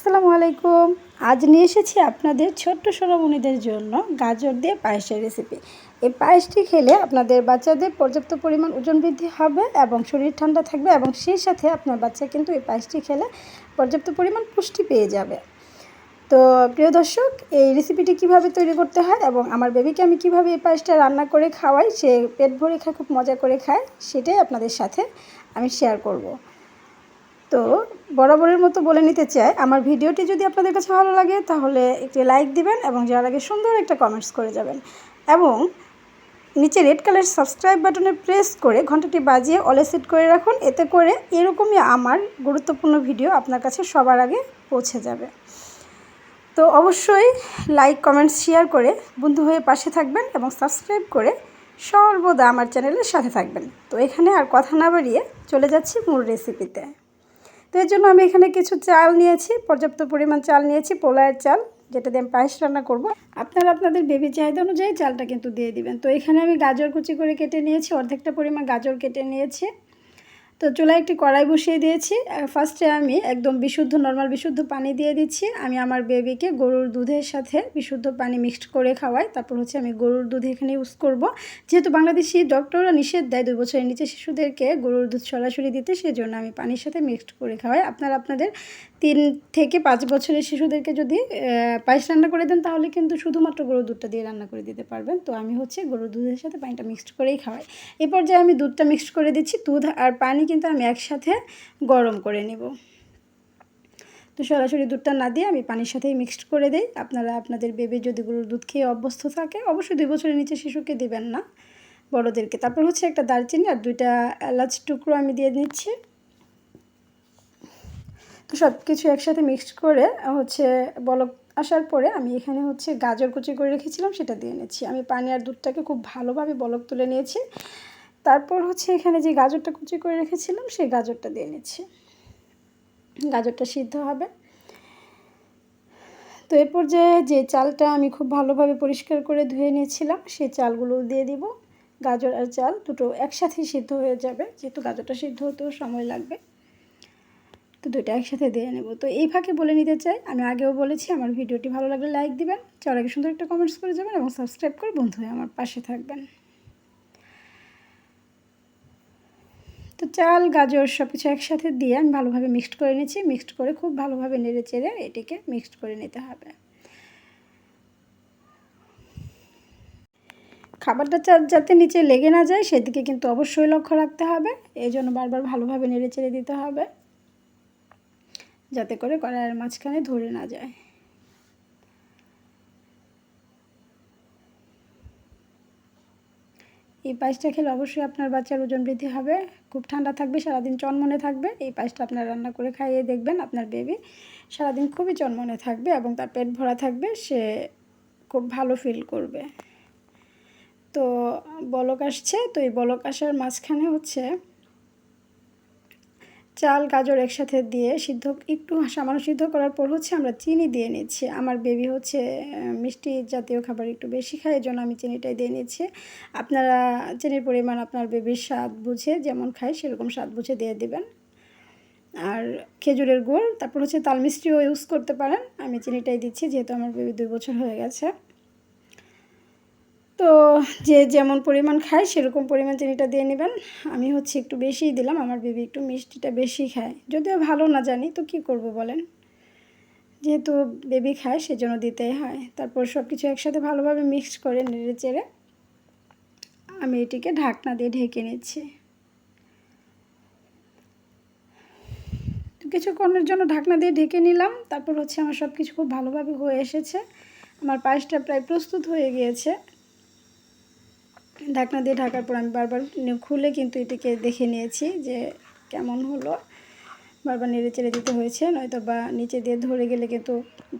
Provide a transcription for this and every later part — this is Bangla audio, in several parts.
আসসালামু আলাইকুম। আজ নিয়ে এসেছি আপনাদের ছোট্ট সোনামণিদের জন্য গাজর দিয়ে পায়েসের রেসিপি এই পায়েসটি খেলে আপনাদের বাচ্চাদের পর্যাপ্ত পরিমাণ ওজন বৃদ্ধি হবে এবং শরীর ঠান্ডা থাকবে এবং সেই সাথে আপনার বাচ্চা কিন্তু এই পায়েসটি খেলে পর্যাপ্ত পরিমাণ পুষ্টি পেয়ে যাবে। তো প্রিয় দর্শক, এই রেসিপিটি কীভাবে তৈরি করতে হয় এবং আমার বেবিকে আমি কীভাবে এই পায়েসটা রান্না করে খাওয়াই, সে পেট ভরে খায়, খুব মজা করে খায়, সেটাই আপনাদের সাথে আমি শেয়ার করব। তো বরাবরের মতো বলে নিতে চাই, আমার ভিডিওটি যদি আপনাদের কাছে ভালো লাগে তাহলে একটি লাইক দিবেন এবং যার আগে সুন্দর একটা কমেন্টস করে যাবেন। এবং নিচে রেড কালার সাবস্ক্রাইব বাটনে প্রেস করে ঘন্টাটি বাজিয়ে অলে সেট করে রাখুন, এতে করে এরকমই আমার গুরুত্বপূর্ণ ভিডিও আপনার কাছে সবার আগে পৌঁছে যাবে। তো অবশ্যই লাইক কমেন্টস শেয়ার করে বন্ধু হয়ে পাশে থাকবেন এবং সাবস্ক্রাইব করে সর্বদা আমার চ্যানেলের সাথে থাকবেন। তো এখানে আর কথা না বাড়িয়ে চলে যাচ্ছি মূল রেসিপিতে তো এর জন্য আমি এখানে কিছু চাল নিয়েছি, পর্যাপ্ত পরিমাণ চাল নিয়েছি পোলায়ের চাল, যেটা দিয়ে আমি পায়েস রান্না করব। আপনারা আপনাদের বেবি চাহিদা অনুযায়ী চালটা কিন্তু দিয়ে দিবেন। তো এখানে আমি গাজর কুচি করে কেটে নিয়েছি, অর্ধেকটা পরিমাণ গাজর কেটে নিয়েছি। তো চুলায় একটি কড়াই বসিয়ে দিয়েছি। ফার্স্টে আমি একদম বিশুদ্ধ নর্মাল বিশুদ্ধ পানি দিয়ে দিচ্ছি। আমি আমার বেবিকে গরুর দুধের সাথে বিশুদ্ধ পানি মিক্সড করে খাওয়াই। তারপর হচ্ছে আমি গরুর দুধ এখানে ইউজ করব। যেহেতু বাংলাদেশি ডক্টররা নিষেধ দেয় দুই বছরের নিচে শিশুদেরকে গরুর দুধ সরাসরি দিতে, সেজন্য আমি পানির সাথে মিক্সড করে খাওয়াই। আপনারা আপনাদের তিন থেকে পাঁচ বছরের শিশুদেরকে যদি পায়েস রান্না করে দেন, তাহলে কিন্তু শুধুমাত্র গরুর দুধটা দিয়ে রান্না করে দিতে পারবেন। তো আমি হচ্ছে গরুর দুধের সাথে পানিটা মিক্সড করেই খাওয়াই। এই পর্যায়ে আমি দুধটা মিক্সড করে দিচ্ছি, দুধ আর পানি কিন্তু আমি একসাথে গরম করে নেব। তো সরাসরি দুধটা না দিয়ে আমি পানির সাথেই মিক্সড করে দিই। আপনারা আপনাদের বেবি যদি গরুর দুধ খেয়ে অভ্যস্ত থাকে, অবশ্যই দুই বছরের নিচে শিশুকে দিবেন না, বড়োদেরকে। তারপর হচ্ছে একটা দারচিনি আর দুইটা এলাচ টুকরো আমি দিয়ে দিচ্ছি। তো সব কিছু একসাথে মিক্সড করে হচ্ছে বলক আসার পরে আমি এখানে হচ্ছে গাজর কুচি করে রেখেছিলাম, সেটা দিয়ে নিচ্ছি আমি পানি আর দুধটাকে খুব ভালোভাবে বলক তুলে নিয়েছি। তারপর হচ্ছে এখানে যে গাজরটা কুচি করে রেখেছিলাম, সেই গাজরটা দিয়ে নিচ্ছি। গাজরটা সিদ্ধ হবে। তো এরপর যে যে চালটা আমি খুব ভালোভাবে পরিষ্কার করে ধুয়ে নিয়েছিলাম, সেই চালগুলো দিয়ে দিব। গাজর আর চাল দুটো একসাথেই সিদ্ধ হয়ে যাবে। যেহেতু গাজরটা সিদ্ধ হতেও সময় লাগবে। তো দুটো একসাথে দিয়ে নেব। তো এই ফাঁকে বলে নিতে চাই, আমি আগেও বলেছি, আমার ভিডিওটি ভালো লাগলে লাইক দিবেন। চার আগে সুন্দর একটা কমেন্টস করে যাবেন এবং সাবস্ক্রাইব করে বন্ধু হয়ে আমার পাশে থাকবেন। তো চাল, গাজর সব কিছু একসাথে দিয়ে আমি ভালোভাবে মিক্সড করে নিচ্ছি মিক্সড করে খুব ভালোভাবে নেড়ে চেড়ে এটিকে মিক্সড করে নিতে হবে। খাবারটা যাতে নিচে লেগে না যায়, সেদিকে কিন্তু অবশ্যই লক্ষ্য রাখতে হবে। এই জন্য বারবার ভালোভাবে নেড়ে চেড়ে দিতে হবে। যাতে করে কড়াইয়ের মাঝখানে ধরে না যায়। এই পায়েসটা খেলে অবশ্যই আপনার বাচ্চার ওজন বৃদ্ধি হবে। খুব ঠান্ডা থাকবে, সারাদিন চনমনে থাকবে। এই পায়েসটা আপনার রান্না করে খাইয়ে দেখবেন আপনার বেবি সারাদিন খুবই চনমনে থাকবে এবং তার পেট ভরা থাকবে, সে খুব ভালো ফিল করবে। তো বলক আসছে, তো এই বলক আসার মাঝখানে হচ্ছে চাল, গাজর একসাথে দিয়ে সিদ্ধ, একটু সামান্য সিদ্ধ করার পর হচ্ছে আমরা চিনি দিয়ে নিচ্ছি। আমার বেবি হচ্ছে মিষ্টি জাতীয় খাবার একটু বেশি খায় এই জন্য আমি চিনিটাই দিয়ে নিচ্ছি। আপনারা চিনির পরিমাণ আপনার বেবির স্বাদ বুঝে যেমন খায়, সেরকম স্বাদ বুঝে দিয়ে দেবেন। আর খেজুরের গুড়, তারপর হচ্ছে তাল মিষ্টিও ইউজ করতে পারেন। আমি চিনিটাই দিচ্ছি, যেহেতু আমার বেবি দুই বছর হয়ে গেছে। তো যে যেমন পরিমাণ খায়, সেরকম পরিমাণ চিনিটা দিয়ে নেবেন। আমি হচ্ছে একটু বেশিই দিলাম, আমার বেবি একটু মিষ্টিটা বেশি খায়। যদিও ভালো না জানি, তো কি করব বলেন? যেহেতু বেবি খায়, সেজন্য দিতেই হয়। তারপর সব কিছু একসাথে ভালোভাবে মিক্স করে নেড়ে চেড়ে আমি এটিকে ঢাকনা দিয়ে ঢেকে নিচ্ছি। কিছুক্ষণের জন্য ঢাকনা দিয়ে ঢেকে নিলাম। তারপর হচ্ছে আমার সব কিছু খুব ভালোভাবে হয়ে এসেছে। আমার পায়েসটা প্রায় প্রস্তুত হয়ে গিয়েছে। ঢাকনা দিয়ে ঢাকার পর আমি বারবার খুলে কিন্তু এটিকে দেখে নিয়েছি যে কেমন হলো। বারবার নেড়ে চেড়ে দিতে হয়েছে, নয়তো বা নিচে দিয়ে ধরে গেলে কিন্তু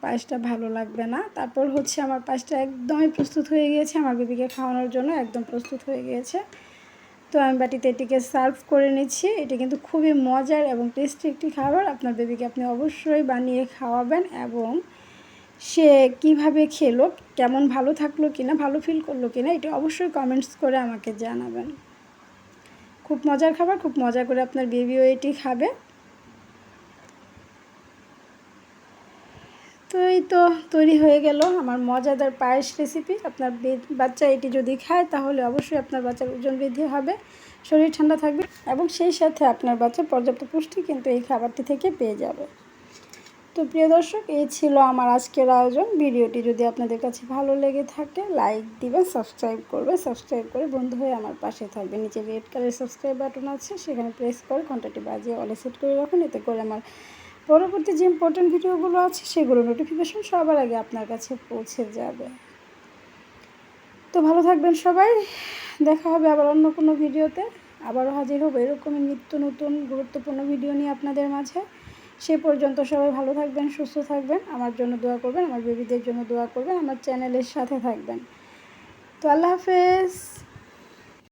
পায়েসটা ভালো লাগবে না। তারপর হচ্ছে আমার পায়েসটা একদমই প্রস্তুত হয়ে গিয়েছে, আমার বেবিকে খাওয়ানোর জন্য একদম প্রস্তুত হয়ে গিয়েছে। তো আমি বাটিতে এটিকে সার্ভ করে নিচ্ছি। এটি কিন্তু খুবই মজার এবং টেস্টি একটি খাবার। আপনার বেবিকে আপনি অবশ্যই বানিয়ে খাওয়াবেন এবং সে কীভাবে খেলো, কেমন ভালো থাকল কিনা, ভালো ফিল করল কিনা, এটা অবশ্যই কমেন্টস করে আমাকে জানাবেন। খুব মজার খাবার, খুব মজা করে আপনার বেবিও এটি খাবে। তো এই তো তৈরি হয়ে গেল আমার মজাদার পায়েস রেসিপি আপনার বাচ্চা এটি যদি খায়, তাহলে অবশ্যই আপনার বাচ্চার ওজন বৃদ্ধি হবে, শরীর ঠান্ডা থাকবে এবং সেই সাথে আপনার বাচ্চা পর্যাপ্ত পুষ্টি কিন্তু এই খাবারটি থেকে পেয়ে যাবে। তো প্রিয় দর্শক, এই ছিল আমার আজকের আয়োজন। ভিডিওটি যদি আপনাদের কাছে ভালো লেগে থাকে, লাইক দিবেন, সাবস্ক্রাইব করবে সাবস্ক্রাইব করে বন্ধু হয়ে আমার পাশে থাকবে নিচে রেড কালার সাবস্ক্রাইব বাটন আছে, সেখানে প্রেস করে ঘন্টাটি বাজিয়ে অলে সেট করে রাখুন, এতে করে আমার পরবর্তী যে ইম্পর্টেন্ট ভিডিওগুলো আছে সেগুলো নোটিফিকেশন সবার আগে আপনার কাছে পৌঁছে যাবে। তো ভালো থাকবেন সবাই, দেখা হবে আবার অন্য কোনো ভিডিওতে। আবারও হাজির হব এরকমই নিত্য নতুন গুরুত্বপূর্ণ ভিডিও নিয়ে আপনাদের মাঝে। সে পর্যন্ত সবাই ভালো থাকবেন, সুস্থ থাকবেন। আমার জন্য দোয়া করবেন, আমার বেবিদের জন্য দোয়া করবেন, আমার চ্যানেলের সাথে থাকবেন। তো আল্লাহ হাফেজ।